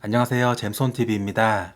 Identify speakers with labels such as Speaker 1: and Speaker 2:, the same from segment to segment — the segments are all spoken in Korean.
Speaker 1: 안녕하세요. 잼손TV입니다.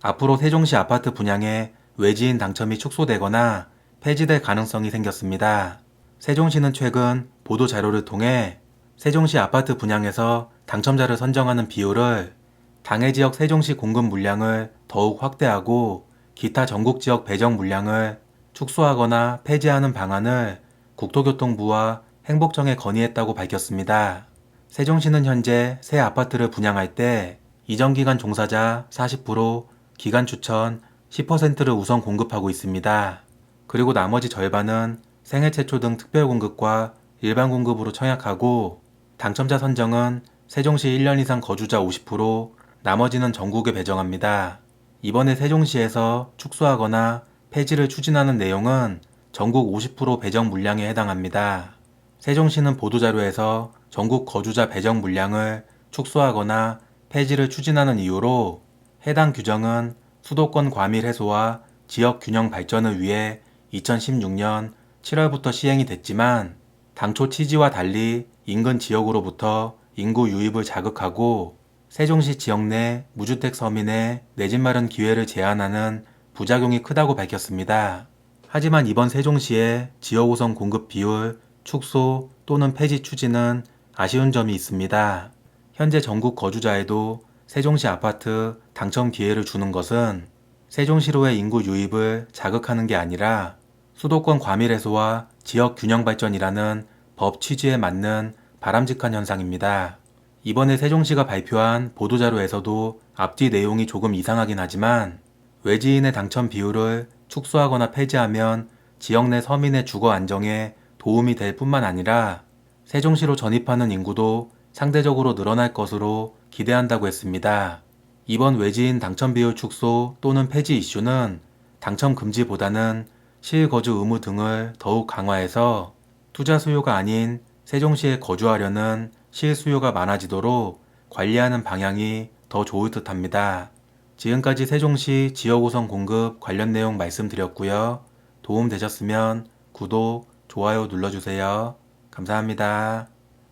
Speaker 1: 앞으로 세종시 아파트 분양에 외지인 당첨이 축소되거나 폐지될 가능성이 생겼습니다. 세종시는 최근 보도 자료를 통해 세종시 아파트 분양에서 당첨자를 선정하는 비율을 당해 지역 세종시 공급 물량을 더욱 확대하고 기타 전국 지역 배정 물량을 축소하거나 폐지하는 방안을 국토교통부와 행복청에 건의했다고 밝혔습니다. 세종시는 현재 새 아파트를 분양할 때 이전 기간 종사자 40%, 기간 추천 10%를 우선 공급하고 있습니다. 그리고 나머지 절반은 생애 최초 등 특별 공급과 일반 공급으로 청약하고 당첨자 선정은 세종시 1년 이상 거주자 50%, 나머지는 전국에 배정합니다. 이번에 세종시에서 축소하거나 폐지를 추진하는 내용은 전국 50% 배정 물량에 해당합니다. 세종시는 보도자료에서 전국 거주자 배정 물량을 축소하거나 폐지를 추진하는 이유로 해당 규정은 수도권 과밀 해소와 지역 균형 발전을 위해 2016년 7월부터 시행이 됐지만 당초 취지와 달리 인근 지역으로부터 인구 유입을 자극하고 세종시 지역 내 무주택 서민의 내 집 마련 기회를 제한하는 부작용이 크다고 밝혔습니다. 하지만 이번 세종시의 지역 우선 공급 비율 축소 또는 폐지 추진은 아쉬운 점이 있습니다. 현재 전국 거주자에도 세종시 아파트 당첨 기회를 주는 것은 세종시로의 인구 유입을 자극하는 게 아니라 수도권 과밀 해소와 지역 균형 발전이라는 법 취지에 맞는 바람직한 현상입니다. 이번에 세종시가 발표한 보도자료에서도 앞뒤 내용이 조금 이상하긴 하지만 외지인의 당첨 비율을 축소하거나 폐지하면 지역 내 서민의 주거 안정에 도움이 될 뿐만 아니라 세종시로 전입하는 인구도 상대적으로 늘어날 것으로 기대한다고 했습니다. 이번 외지인 당첨 비율 축소 또는 폐지 이슈는 당첨 금지보다는 실거주 의무 등을 더욱 강화해서 투자 수요가 아닌 세종시에 거주하려는 실수요가 많아지도록 관리하는 방향이 더 좋을 듯 합니다. 지금까지 세종시 지역우선 공급 관련 내용 말씀드렸고요. 도움 되셨으면 구독, 좋아요 눌러주세요. 감사합니다.